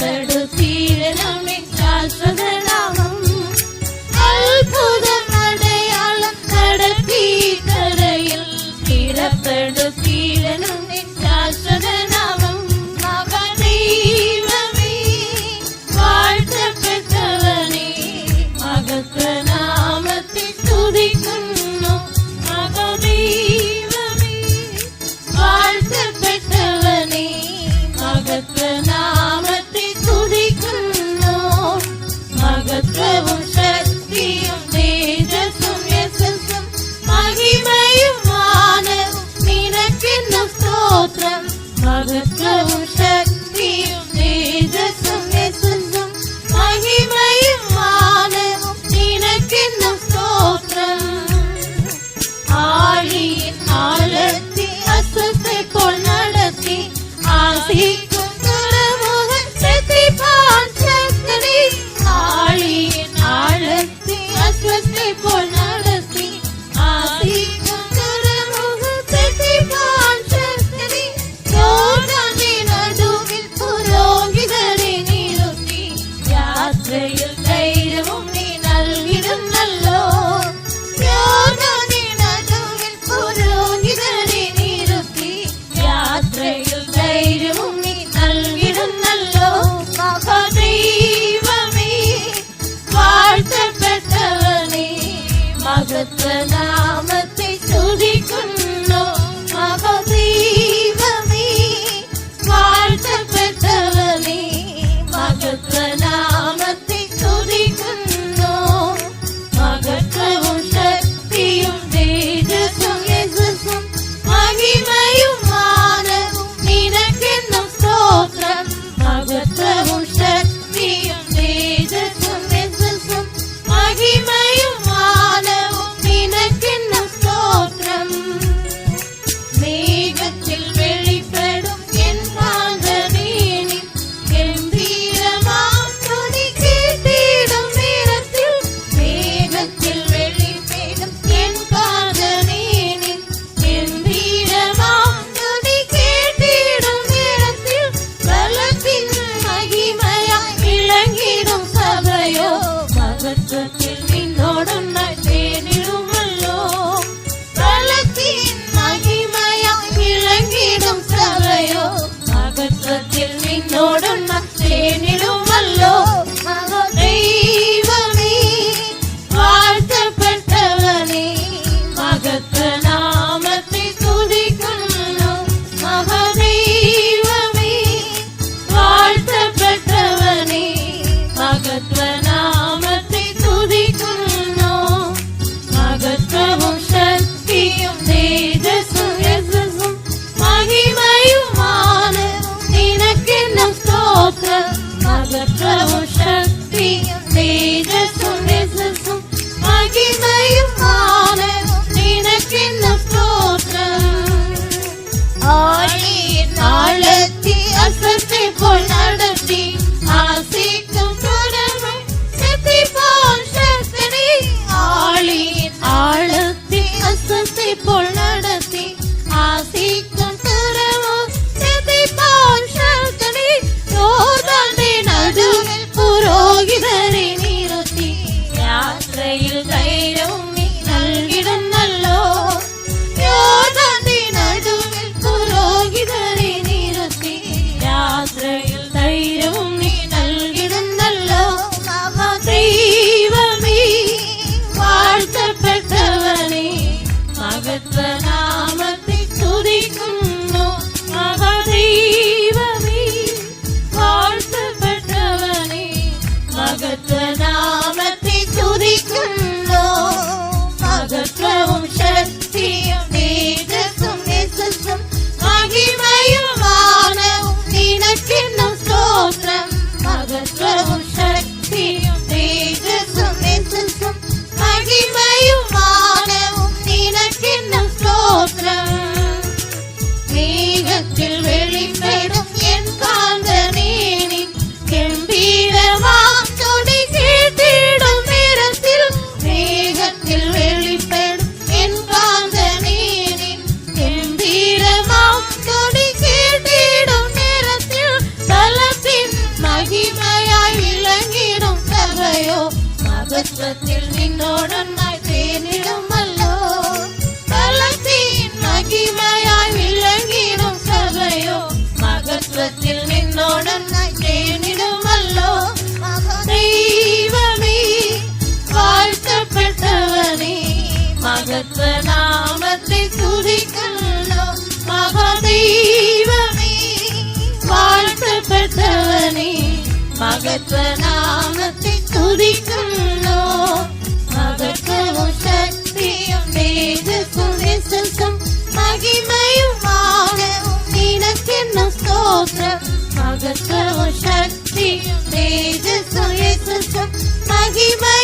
ಕಡ விஸ்வத்தில் நின்னோடன் பெற்ற நாமத்தை துதிக்கின்றோம் மகத்துவம் சக்தியும் வேதுக்கும் விசுக்கும் மகிமையும் வாழவும் நினக்கென்னும் ஸ்தோத்திரம்? மகத்துவம் மகிமை